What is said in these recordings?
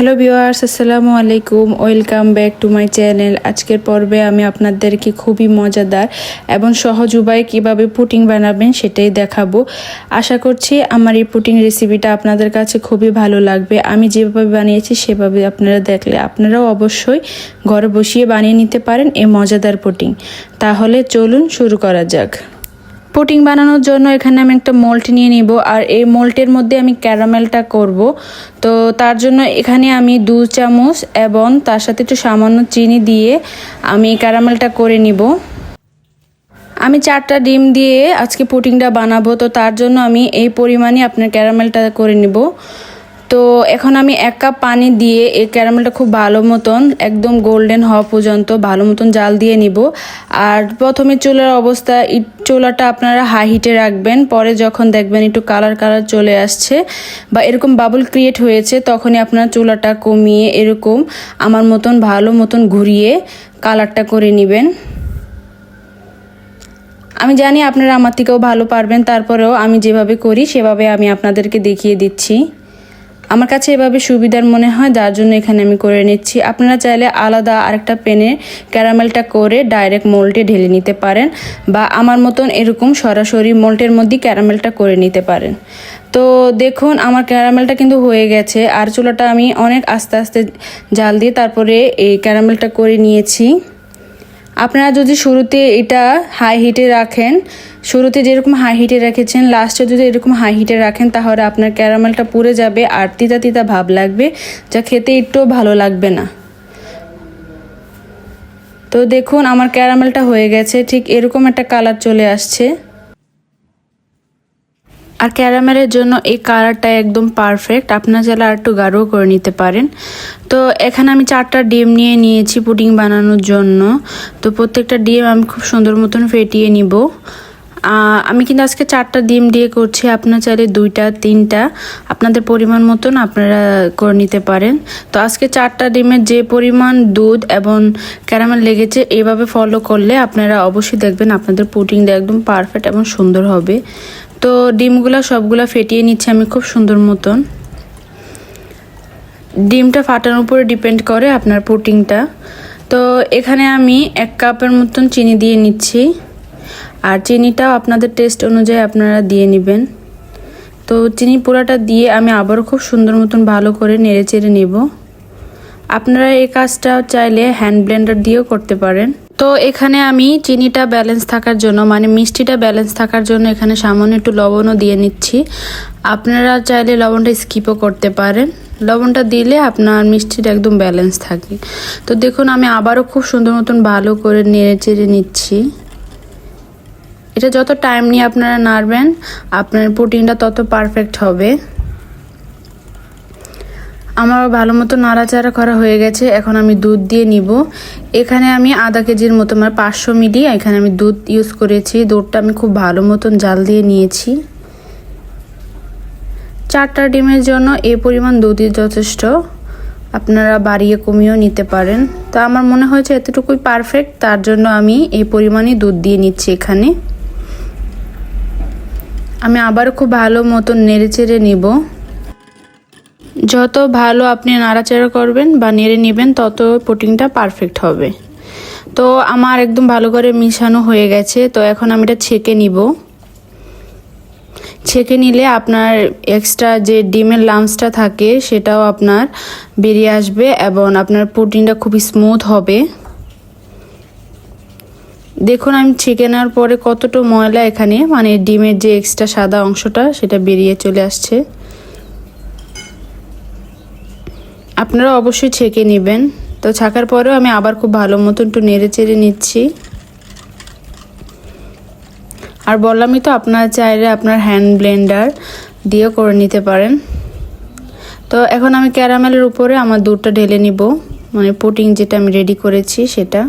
Hello viewers আসসালামু আলাইকুম welcome back to my channel আজকের পর্বে আমি আপনাদেরকে খুবই মজাদার এবং সহজ উপায়ে কীভাবে পুটিং বানাবেন সেটাই দেখাবো। আশা করছি আমার এই পুটিং রেসিপিটা আপনাদের কাছে খুবই ভালো লাগবে। আমি যেভাবে বানিয়েছি সেভাবে আপনারা দেখলে আপনারাও অবশ্যই ঘরে বসিয়ে বানিয়ে নিতে পারেন এই মজাদার পুটিং তাহলে চলুন শুরু করা যাক। পুটিং বানানোর জন্য এখানে আমি একটা মোল্ট নিয়ে নিব, আর এই মোল্টের মধ্যে আমি ক্যারামেলটা করব। তো তার জন্য এখানে আমি দু চামচ এবং তার সাথে একটু সামান্য চিনি দিয়ে আমি ক্যারামেলটা করে নিব। আমি চারটা ডিম দিয়ে আজকে পুটিংটা বানাবো, তো তার জন্য আমি এই পরিমাণে আপনার ক্যারামেলটা করে নিব। তো এখন আমি এক কাপ পানি দিয়ে এই ক্যারামেলটা খুব ভালো মতন, একদম গোল্ডেন হওয়া পর্যন্ত ভালো মতন জাল দিয়ে নিব। আর প্রথমে চুলার অবস্থা চুলাটা আপনারা হাই হিটে রাখবেন, পরে যখন দেখবেন একটু কালার কালার চলে আসছে বা এরকম বাবল ক্রিয়েট হয়েছে, তখনই আপনারা চুলাটা কমিয়ে এরকম আমার মতন ভালো মতন ঘুরিয়ে কালারটা করে নেবেন। আমি জানি আপনারা আমার থেকেও ভালো পারবেন, তারপরেও আমি যেভাবে করি সেভাবে আমি আপনাদেরকে দেখিয়ে দিচ্ছি। আমার কাছে এভাবে সুবিধার মনে হয়, যার জন্য এখানে আমি করে নিচ্ছি। আপনারা চাইলে আলাদা আরেকটা পেনে ক্যারামেলটা করে ডাইরেক্ট মোল্টে ঢেলে নিতে পারেন বা আমার মতন এরকম সরাসরি মোল্টের মধ্যেই ক্যারামেলটা করে নিতে পারেন। তো দেখুন, আমার ক্যারামেলটা কিন্তু হয়ে গেছে। আর চুলাটা আমি অনেক আস্তে আস্তে জাল দিয়ে তারপরে এই ক্যারামেলটা করে নিয়েছি। আপনারা যদি শুরুতে এটা হাই হিটে রাখেন, শুরুতে যেরকম হাই হিটে রেখেছেন লাস্টে যদি এরকম হাই হিটে রাখেন, তাহলে আপনার ক্যারামেলটা পুড়ে যাবে আর তিতা তিতা ভাব লাগবে, যা খেতে একটুও ভালো লাগবে না। তো দেখুন, আমার ক্যারামেলটা হয়ে গেছে, ঠিক এরকম একটা কালার চলে আসছে। আর ক্যারামেলের জন্য এই কালারটা একদম পারফেক্ট। আপনার চাইলে আর একটু গাঢ়ও করে নিতে পারেন। তো এখানে আমি চারটা ডিম নিয়ে নিয়েছি পুডিং বানানোর জন্য। তো প্রত্যেকটা ডিম আমি খুব সুন্দর মতন ফেটিয়ে নিব। আমি কিন্তু আজকে চারটা ডিম দিয়ে করছি। আপনার চাইলে দুইটা, তিনটা। আপনাদের পরিমাণ মতন আপনারা করে নিতে পারেন। তো আজকে চারটা ডিমের যে পরিমাণ দুধ এবং ক্যারামেল লেগেছে এভাবে ফলো করলে আপনারা অবশ্যই দেখবেন আপনাদের পুডিংটা একদম পারফেক্ট এবং সুন্দর হবে। তো ডিমগুলো সবগুলো ফেটিয়ে নিচ্ছি আমি খুব সুন্দর মতন। ডিমটা ফাটানোর উপরে ডিপেন্ড করে আপনার পুটিংটা। তো এখানে আমি এক কাপের মতন চিনি দিয়ে নিচ্ছি। আর চিনিটাও আপনাদের টেস্ট অনুযায়ী আপনারা দিয়ে নেবেন। তো চিনি পোড়াটা দিয়ে আমি আবারও খুব সুন্দর মতন ভালো করে নেড়ে চেড়ে নেব। আপনারা এই কাজটা চাইলে হ্যান্ড ব্লেন্ডার দিয়েও করতে পারেন। তো এখানে আমি চিনিটা ব্যালেন্স থাকার জন্য মানে মিষ্টিটা ব্যালেন্স থাকার জন্য এখানে সামান্য একটু লবণও দিয়ে নিচ্ছি। আপনারা চাইলে লবণটা স্কিপও করতে পারেন। লবণটা দিলে আপনার মিষ্টিটা একদম ব্যালেন্স থাকে। তো দেখুন, আমি আবারও খুব সুন্দর মতন ভালো করে নেড়ে চেড়ে নিচ্ছি। এটা যত টাইম নিয়ে আপনারা নাড়বেন, আপনার প্রোটিনটা তত পারফেক্ট হবে। আমার ভালো মতো নাড়াচাড়া করা হয়ে গেছে, এখন আমি দুধ দিয়ে নিব। এখানে আমি আধা কেজির মতো আমার পাঁচশো মিলি, এখানে আমি দুধ ইউজ করেছি। দুধটা আমি খুব ভালো মতন জাল দিয়ে নিয়েছি। চারটা ডিমের জন্য এ পরিমাণ দুধই যথেষ্ট। আপনারা বাড়িয়ে কমিয়েও নিতে পারেন। তো আমার মনে হয়েছে এতটুকুই পারফেক্ট তার জন্য আমি এই পরিমাণই দুধ দিয়ে নিচ্ছি এখানে। আমি আবার খুব ভালো মতন নেড়ে চেড়ে নিব। যত ভালো আপনি নাড়াচাড়া করবেন বা নেড়ে নেবেন, তত পুটিংটা পারফেক্ট হবে। তো আমার একদম ভালো করে মিশানো হয়ে গেছে, তো এখন আমি এটা ছেঁকে নিব। ছেঁকে নিলে আপনার এক্সট্রা যে ডিমের লামসটা থাকে, সেটাও আপনার বেরিয়ে আসবে এবং আপনার পুটিংটা খুব স্মুথ হবে। দেখুন, আমি ছেঁকে নেওয়ার পরে কতটা ময়লা এখানে মানে ডিমের যে এক্সট্রা সাদা অংশটা, সেটা বেরিয়ে চলে আসছে। আপনারা অবশ্যই ছেঁকে নেবেন। তো ছাকার পরেও আমি আবার খুব ভালো মতো একটু নেড়ে চেড়ে নিচ্ছি। আর বললামই তো আপনারা চাইলে আপনার হ্যান্ড ব্লেন্ডার দিয়েও করে নিতে পারেন। তো এখন আমি ক্যারামেলের উপরে আমার দুধটা ঢেলে নিব। মানে পুটিং যেটা আমি রেডি করেছি সেটা।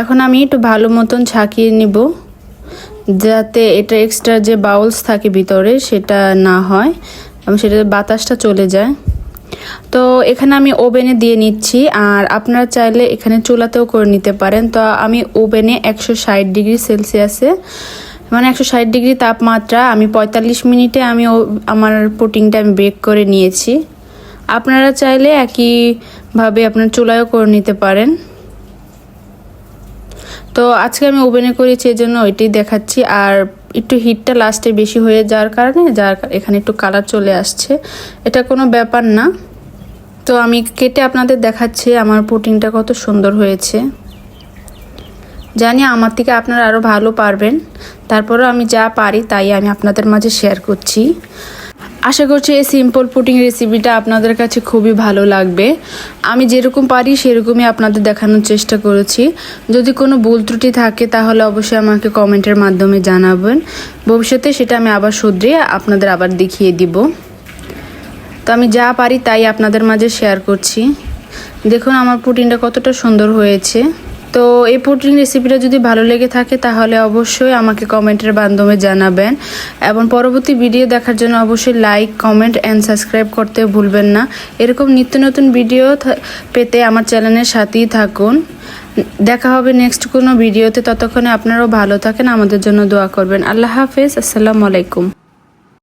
এখন আমি একটু ভালো মতন ছাকিয়ে নিব। যাতে এটা এক্সট্রা যে বাউলস থাকে ভিতরে, সেটা না হয় এবং সেটা বাতাসটা চলে যায়। তো এখানে আমি ওভেনে দিয়ে নিচ্ছি, আর আপনারা চাইলে এখানে চুলাতেও করে নিতে পারেন। তো আমি ওভেনে একশো ষাট ডিগ্রি সেলসিয়াসে মানে একশো ষাট ডিগ্রি তাপমাত্রা, আমি পঁয়তাল্লিশ মিনিটে আমি আমার পুটিংটা আমি বেক করে নিয়েছি। আপনারা চাইলে একইভাবে আপনার চুলায়ও করে নিতে পারেন। তো আজকে আমি ওভেনে করেছি এই জন্য ওইটাই দেখাচ্ছি। আর একটু হিটটা লাস্টে বেশি হয়ে যাওয়ার কারণে যার এখানে একটু কালার চলে আসছে। এটা কোনো ব্যাপার না। তো আমি কেটে আপনাদের দেখাচ্ছি আমার পুটিংটা কত সুন্দর হয়েছে। জানি আমার থেকে আপনারা আরও ভালো পারবেন। তারপরেও আমি যা পারি তাই আমি আপনাদের মাঝে শেয়ার করছি। আশা করছি এই সিম্পল পুটিং রেসিপিটা আপনাদের কাছে খুবই ভালো লাগবে। আমি যেরকম পারি সেরকমই আপনাদের দেখানোর চেষ্টা করেছি। যদি কোনো ভুল ত্রুটি থাকে তাহলে অবশ্যই আমাকে কমেন্টের মাধ্যমে জানাবেন। ভবিষ্যতে সেটা আমি আবার শুধরিয়ে আপনাদের আবার দেখিয়ে দিব। তো আমি যা পারি তাই আপনাদের মাঝে শেয়ার করছি। দেখুন আমার পুটিনটা কতটা সুন্দর হয়েছে। তো এই পুটিন রেসিপিটা যদি ভালো লেগে থাকে, তাহলে অবশ্যই আমাকে কমেন্টের মাধ্যমে জানাবেন। এবং পরবর্তী ভিডিও দেখার জন্য অবশ্যই লাইক কমেন্ট অ্যান্ড সাবস্ক্রাইব করতে ভুলবেন না। এরকম নিত্য নতুন ভিডিও পেতে আমার চ্যানেলের সাথেই থাকুন। দেখা হবে নেক্সট কোনো ভিডিওতে ততক্ষণে আপনারাও ভালো থাকেন। আমাদের জন্য দোয়া করবেন। আল্লাহ হাফেজ। আসসালামু আলাইকুম।